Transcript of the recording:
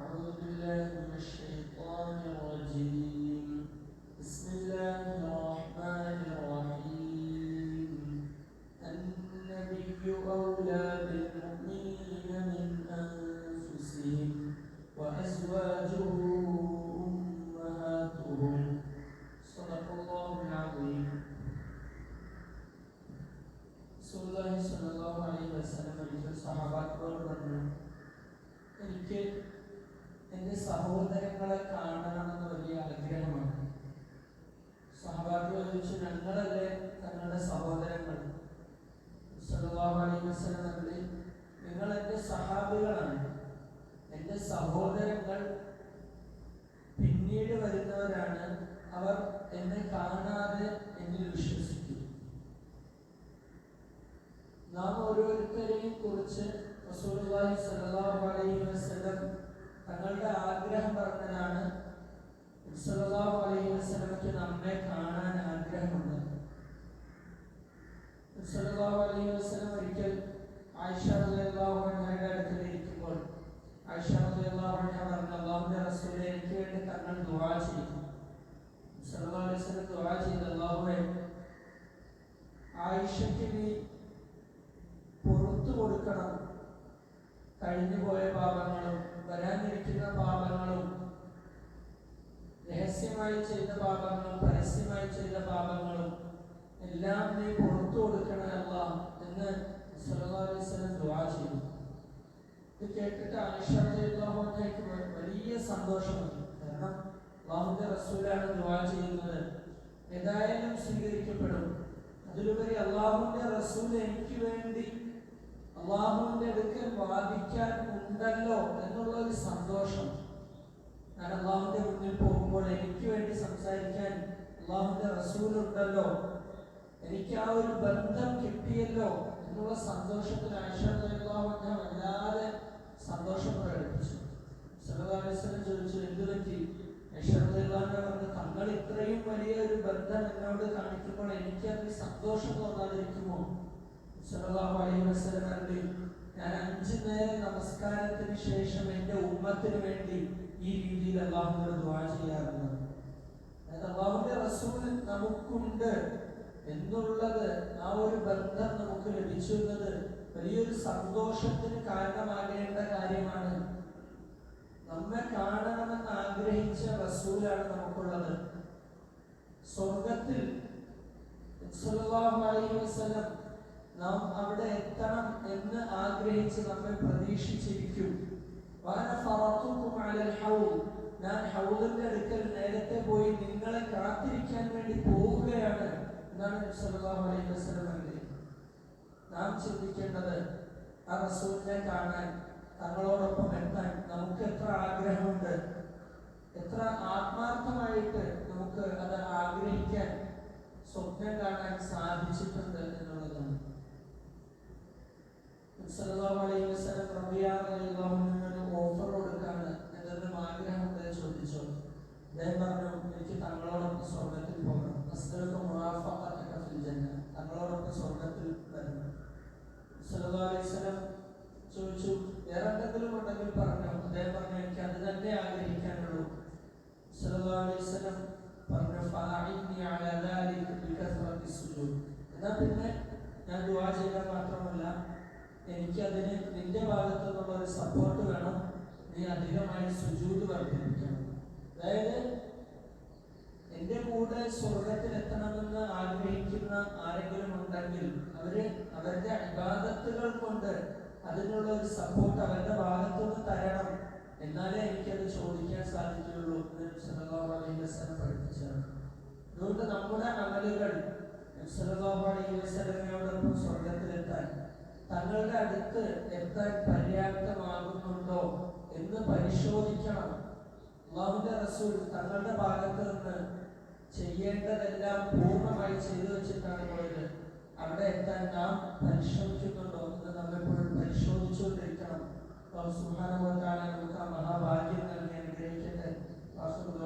أعوذ بالله من الشيطان الرجيم بسم الله الرحمن الرحيم النبي أولى بالمؤمنين من أنفسهم وأزواجه സുല്ലാഹി സ്വല്ലല്ലാഹു അലൈഹി വസല്ലം ഒരിക്കൽ സഹാബാക്കളോട് പറഞ്ഞു എനിക്ക് എന്റെ സഹോദരങ്ങളെ കാണണമെന്ന് വലിയ ആഗ്രഹമാണ്. സഹാബാക്കൾ ചോദിച്ചു ഞങ്ങളല്ലേ തങ്ങളുടെ സഹോദരങ്ങൾ? സല്ലല്ലാഹു അലൈഹി വസല്ലം പറഞ്ഞു നിങ്ങൾ എന്റെ സഹാബികളാണ്. എന്റെ സഹോദരങ്ങൾ പിന്നീട് വരുന്നവരാണ്. അവർ എന്നെ കാണാതെ എന്നിൽ വിശ്വസിക്കും നാം ഓരോരുത്തരെയും കുറിച്ച് റസൂലുള്ളാഹി സ്വല്ലല്ലാഹു അലൈഹി വസല്ലം തങ്ങളുടെ ആഗ്രഹം പറഞ്ഞതാണ്. സ്വല്ലല്ലാഹു അലൈഹി നമ്മെ കാണാൻ ആഗ്രഹമുണ്ട്. അലൈഹി വസല്ലം ഒരിക്കൽ ആയിഷ റളിയല്ലാഹു അൻഹയുടെ അടുക്കൽ ഇരിക്കുമ്പോൾ ആയിഷ റളിയല്ലാഹു അൻഹ പറഞ്ഞു അല്ലാഹുവിന്റെ റസൂലെ എനിക്ക് വേണ്ടി തങ്ങൾ ദുആ ചെയ്യും സല്ലല്ലാഹു അലൈഹി വസല്ലം ദുആ ചെയ്തു അല്ലാഹുവേ ആയിഷയ്ക്ക് നീ പുറത്തു കൊടുക്കണം കഴിഞ്ഞു പോയ പാപങ്ങളും വരാനിരിക്കുന്ന പാപങ്ങളും രഹസ്യമായി ചെയ്ത പാപങ്ങളും പരസ്യമായി ചെയ്ത പാപങ്ങളും എല്ലാം നീ പുറത്തു കൊടുക്കണമല്ല എന്ന് ചെയ്തു. ഇത് കേട്ടിട്ട് ആയിഷാഹുലേക്ക് വലിയ സന്തോഷമുണ്ട്. കാരണം റസൂലാണ് ദുവാ ചെയ്യുന്നത്. ഏതായാലും സ്വീകരിക്കപ്പെടും. അതിലുപരി അള്ളാഹുവിന്റെ റസൂൽ എനിക്ക് വേണ്ടി അള്ളാഹുവിന്റെ അടുക്കൽ വാദിക്കാൻ ഉണ്ടല്ലോ എന്നുള്ള ഒരു സന്തോഷം. ഞാൻ അള്ളാഹുവിന്റെ മുന്നിൽ പോകുമ്പോൾ എനിക്ക് വേണ്ടി സംസാരിക്കാൻ അള്ളാഹുവിന്റെ റസൂലുണ്ടല്ലോ. എനിക്ക് ആ ഒരു ബന്ധം കിട്ടിയല്ലോ എന്നുള്ള സന്തോഷത്തിൽ ആയിഷാഹുവിനെ വല്ലാതെ സന്തോഷം പ്രകടിപ്പിച്ചു സലഹുലിസ്ലം ചോദിച്ചു എന്തു പറ്റി? ഐശ്വര്യാന്റെ പറഞ്ഞു തങ്ങൾ ഇത്രയും വലിയ ഒരു ബന്ധം എന്നോട് കാണിക്കുമ്പോൾ എനിക്ക് അതിൽ സന്തോഷം തോന്നാതിരിക്കുമോ? അലൈഹി വസല്ലം പറഞ്ഞു ഞാൻ അഞ്ച് നേരം നമസ്കാരത്തിന് ശേഷം എന്റെ ഉമ്മത്തിന് വേണ്ടി ഈ രീതിയിൽ അള്ളാഹുവിനെ ദുആ ചെയ്യാറുണ്ട്. അള്ളാഹുവിന്റെ റസൂൽ നമുക്കുണ്ട് എന്നുള്ളത് ആ ഒരു ബന്ധം നമുക്ക് ലഭിച്ചു എന്നത് വലിയൊരു സന്തോഷത്തിന് കാരണമാകേണ്ട കാര്യമാണ്. നമ്മെ കാണണമെന്ന് ആഗ്രഹിച്ച റസൂലാണ് നമുക്കുള്ളത്. സ്വർഗത്തിൽ അലൈഹി വസല്ലം നാം അവിടെ എത്തണം എന്ന് ആഗ്രഹിച്ച് നമ്മെ പ്രതീക്ഷിച്ചിരിക്കും. ഞാൻ ഹൗദിന്റെ അടുക്കൽ നേരത്തെ പോയി നിങ്ങളെ കാത്തിരിക്കാൻ വേണ്ടി പോവുകയാണ് എന്നാണ് അലൈഹി വസല്ലം നാം ചിന്തിക്കേണ്ടത് ആ റസൂലിനെ കാണാൻ തങ്ങളോടൊപ്പം എത്താൻ നമുക്ക് എത്ര ആഗ്രഹമുണ്ട്? എത്ര ആത്മാർത്ഥമായിട്ട് നമുക്ക് അത് ആഗ്രഹിക്കാൻ സ്വപ്നം കാണാൻ സാധിച്ചിട്ടുണ്ട് എന്നുള്ളതാണ്. സല്ലല്ലാഹു വസല്ലം പറഞ്ഞു വരണം. സല്ലല്ലാഹു അലൈഹി വസല്ലം ചോദിച്ചു പറഞ്ഞു? അദ്ദേഹം പറഞ്ഞു സല്ലല്ലാഹു അലൈഹി വസല്ലം പറഞ്ഞു അലാ ബികസറത്തി പിന്നെ ഞാൻ ദുആ ചെയ്താൽ മാത്രമല്ല എനിക്ക് അതിന് നിന്റെ ഭാഗത്തു നിന്നുള്ള ഒരു സപ്പോർട്ട് വേണം. നീ അധികമായി സുജൂത് വർദ്ധിപ്പിക്കണം. അതായത് എന്റെ കൂടെ സ്വർഗത്തിൽ എത്തണമെന്ന് ആഗ്രഹിക്കുന്ന ആരെങ്കിലും ഉണ്ടെങ്കിൽ അവർ അവരുടെ അബാദത്തുകൾ കൊണ്ട് അതിനുള്ള ഒരു സപ്പോർട്ട് അവരുടെ ഭാഗത്തുനിന്ന് തരണം എന്നാലേ എനിക്കത് ചോദിക്കാൻ സാധിക്കുകയുള്ളൂ എന്ന് പഠിപ്പിച്ചത് അതുകൊണ്ട് നമ്മുടെ അമലുകൾ സ്വർഗത്തിലെത്താൻ തങ്ങളുടെ അടുത്ത് എത്താൻ പര്യാപ്തമാകുന്നുണ്ടോ എന്ന് പരിശോധിക്കണം. അള്ളാഹുവിന്റെ റസൂൽ തങ്ങളുടെ ഭാഗത്ത് നിന്ന് ചെയ്യേണ്ടതെല്ലാം പൂർണമായി ചെയ്തു വെച്ചിട്ടാണ് പോയത്. അവിടെ എത്താൻ നാം പരിശ്രമിക്കുന്നുണ്ടോ എന്ന് നമ്മെപ്പോഴും പരിശോധിച്ചുകൊണ്ടിരിക്കണം. സുഹാനുഭവത്താണ് നമുക്ക് ആ മഹാഭാഗ്യം നൽകി അനുഗ്രഹിക്കട്ടെ. വാസുദ്